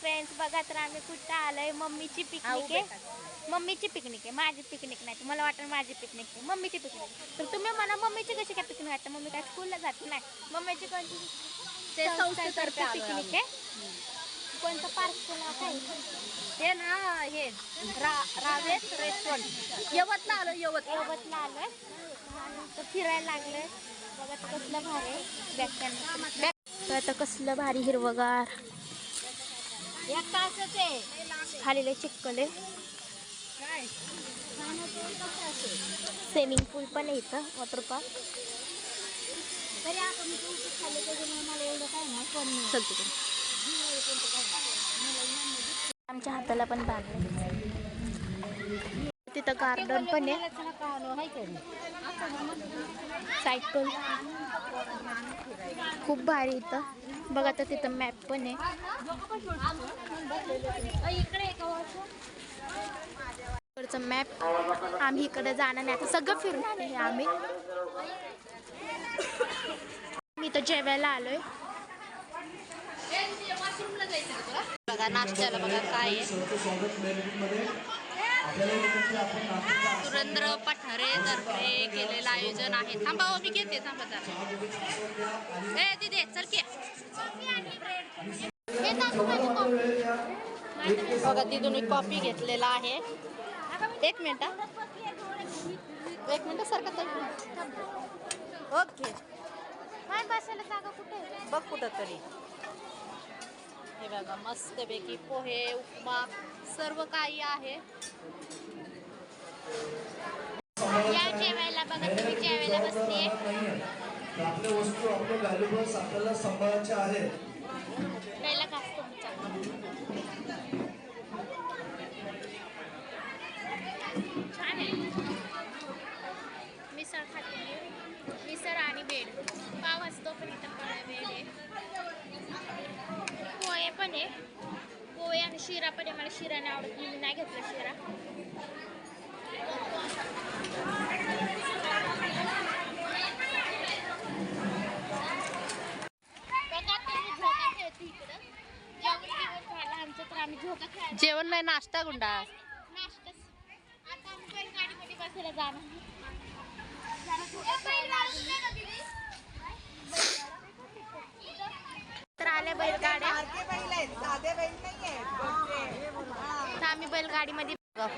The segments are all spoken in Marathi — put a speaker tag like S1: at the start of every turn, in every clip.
S1: फ्रेंड्स बघा तर आम्ही कुठं आलोय. मम्मीची पिकनिक आहे. मम्मीची पिकनिक आहे. माझी पिकनिक नाही. तुम्हाला वाटतं माझी पिकनिक आहे. मम्मीची पिकनिक तर तुम्ही म्हणा मम्मीची कशी काय पिकनिक वाटतं? मम्मी काय स्कूलला जात नाही. मम्मीची कोणती
S2: ते
S1: पिकनिक आहे? कोणतं पार्क काय?
S2: हे ना हे. रा- रावेत रेस्टॉरंट. यवतला आलो यवत
S1: सोबतला आलोय. तर फिरायला लागलोय. बघा कसलं भारी आहे. तर आता कसलं भारी हिरवगार.
S2: एक तासच. आहे
S1: स्विमिंग पूल पण आहे इथं वॉटर पार्क
S2: तरी त्याच्यामुळे मला एवढं काय पण
S1: आमच्या हाताला पण बांधलं. तिथं गार्डन पण आहे. सायकल खूप भारी इथं. बघा तर तिथं मॅप पण आहे. इकडचं मॅप आम्ही इकडे जाणार नाही. आता सगळं फिरून आले हे आम्ही. मी तर जेवायला आलोय.
S2: बघा नाश्त्याला बघा काय आहे. सुरेंद्र पठारे तर्फे केलेलं आयोजन आहे. थांबा हो, मी घेते थांबा जरा. ए दिदे चल की. बघा तिथून कॉफी घेतलेला आहे. एक मिनिट. एक मिनिट सारखं ओके.
S1: काय बसायला जागा कुठे?
S2: बघ कुठं तरी. हे बघा मस्तपैकी पोहे उपमा सर्व काही आहे.
S1: या जेवायला बघा तुम्ही जेवायला बसलीये.
S3: आपल्या वस्तू आपल्या आपल्याला सांभाळायच्या
S1: पहिला तुमचा छान आहे. मिसळ खाते मी मिसळ आणि बेड. पाव असतो पण इथं पण बेड आहे. पोहे पण आहे पोहे आणि शिरा पण आहे. मला शिरा नाही. आवडत मी नाही घेतला शिरा. जेवण
S2: नाही नाश्ता गुंडा.
S1: नाश्ता. आता आम्ही बैलगाडीमध्ये बसायला जाणार जरा झोका खेळायला लागलो. तर आल्या बैलगाड्या तर आम्ही बैलगाडीमध्ये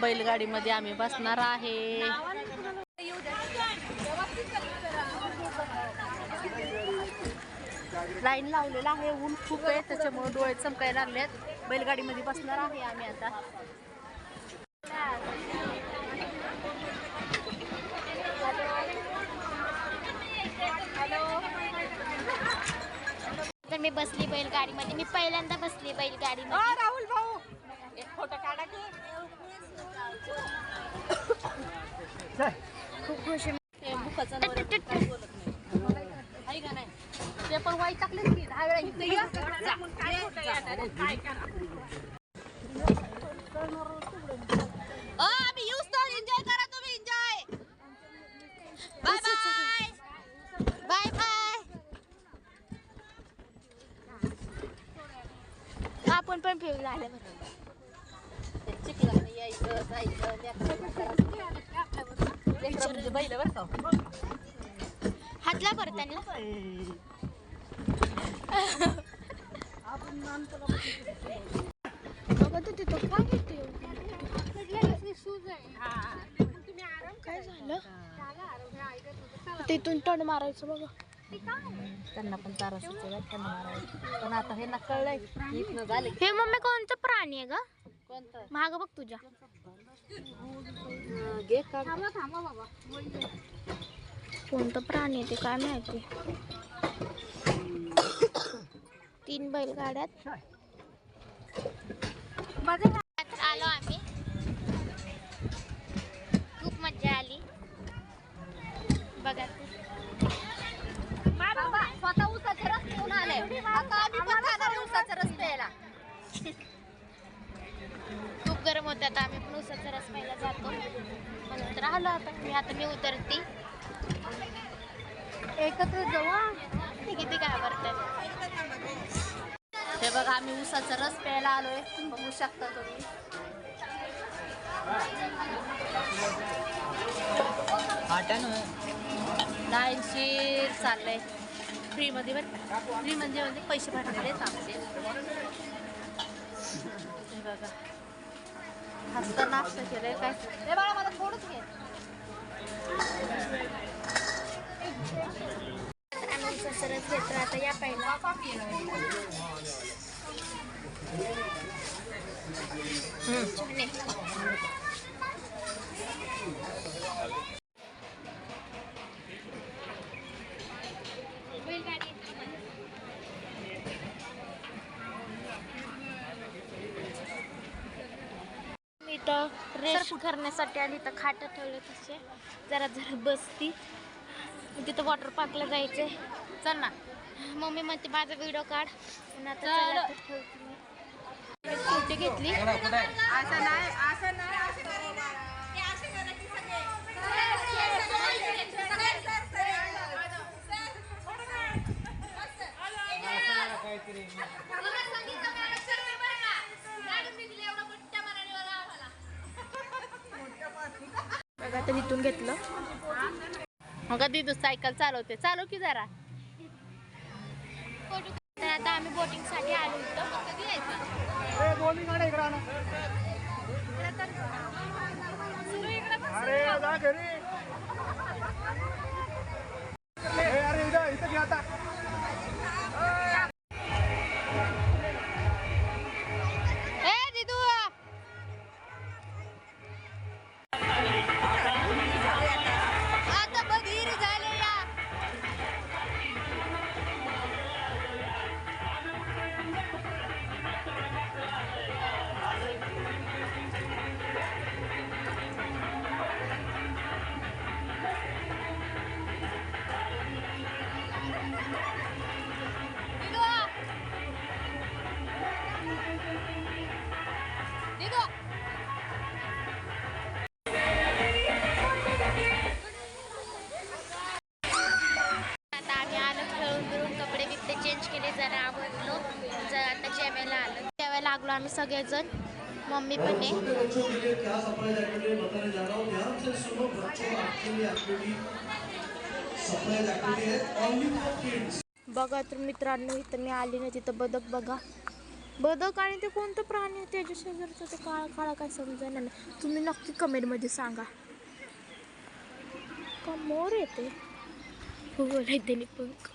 S2: बैलगाडीमध्ये आम्ही बसणार आहे. लाईन लावलेला आहे ऊन खूप आहे त्याच्यामुळे डोळे चमकायला लागलेत. बैलगाडीमध्ये बसणार आहे आम्ही आता.
S1: तर मी बसली बैलगाडीमध्ये. मी पहिल्यांदा बसली बैलगाडीमध्ये.
S2: राहुल भाऊ. एक फोटो काढा की.
S1: खूप खुश आहे
S2: ते पण वाईट टाकले की दहा वेळा इथे ये. जा. अ, आम्ही येऊच तर एन्जॉय करा तुम्ही enjoy bye bye
S1: bye bye आपण
S2: चिखलाने यायचं जायचं लेकरं म्हणजे बैल बरं का.
S1: हातला बरं त्यांना. तू काय झालं? तिथून टण मारायचं बघा.
S2: त्यांना पण चारा त्यांना पण आता हे ना कळलंय इथनं झाले.
S1: हे मम्मी कोणतं प्राणी आहे ग?
S2: कोणतं?
S1: महाग बघ तुझ्या.
S2: घे
S1: कोणतं प्राणी आहे ते काय माहिती? तीन बैलगाड्यात. उतरते
S2: एकत्र जाऊ
S1: किती काय करतात
S2: हे बघा आम्ही उसाचा रस प्यायला आलोय. बघू शकता तुम्ही. लाईनशीर चाललंय. फ्रीमध्ये बरं का? फ्री म्हणजे म्हणजे पैसे भरलेले आहेत आमचे. हे बघा. हसता नाश्ता केलंय काय? हे बाळा मला थोडंच घे.
S1: सरस घेतो आता या पहिला छान आहे. बैलगाडी. मी इथं रेस्ट करण्यासाठी आली तर खाट ठेवले तसे. जरा जरा बसती. तिथं वॉटर पार्कला जायचंय. चल ना. मम्मी म्हणते माझा व्हिडिओ काढ. आता चला तर ठेवते मी. स्कूटी घेतली. आता इथून घेतलं.
S2: मग दीदू सायकल चालवते? चालव की जरा.
S1: तर आता आम्ही बोटिंगसाठी आलो होतो कधी यायचं?
S4: अरे
S1: लागलो आम्ही सगळेजण. मम्मी पण आहे. बघा तर मित्रांनो इथं मी आली ना तिथं बदक बघा. बदक आणि ते कोणतं प्राणी आहे? त्याच्या शेजारचं ते काळा काळा काय समजायला नाही. तुम्ही नक्की कमेंटमध्ये सांगा. का मोर येते? बोलाय त्याने पंख.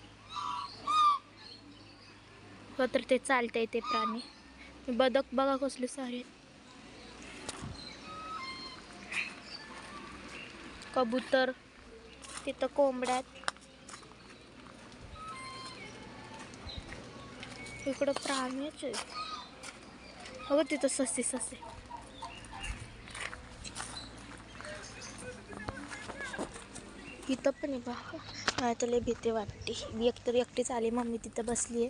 S1: तर ते चालतंय ते प्राणी. बदक बघा कसले सारे कबूतर तिथं कोंबड्यात इकडं प्राणीच आहे हो तिथं ससे ससे. इथं पण आहे बा मला तर लय भीती वाटते. मी एकतर एकटीच आली मम्मी तिथं बसली आहे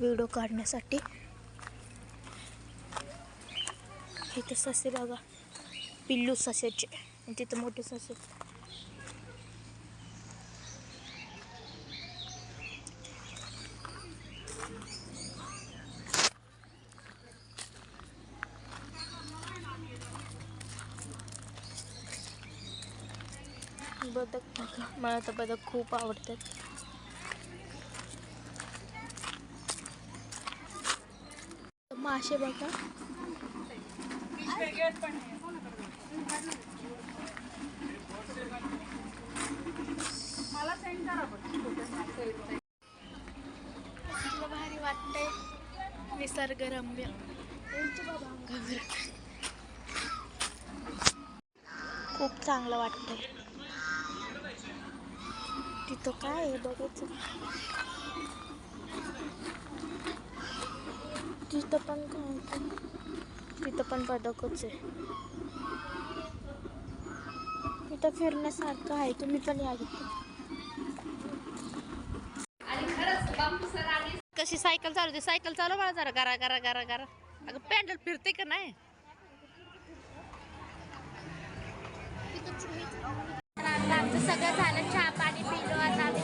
S1: व्हिडिओ काढण्यासाठी. इथं ससे बघा. पिल्लू ससेचे. आणि तिथं मोठे ससे. बदक बघा. मला तर बदक खूप आवडतात. मासे बघा. कसलं भारी वाटतंय निसर्गरम्य. अंगावर खूप चांगलं वाटतंय. तिथं काय आहे बघायचं. तिथं पण काय तिथं पण बदकच आहे. तिथं फिरण्यासारखं आहे. तुम्ही पण या इथं.
S2: कशी सायकल चालवते सायकल चालव मला जरा. करा करा करा करा अगं पॅन्डल फिरते का नाही?
S1: आमचं सगळं झालं. चहा पाणी पिलो. आता आम्ही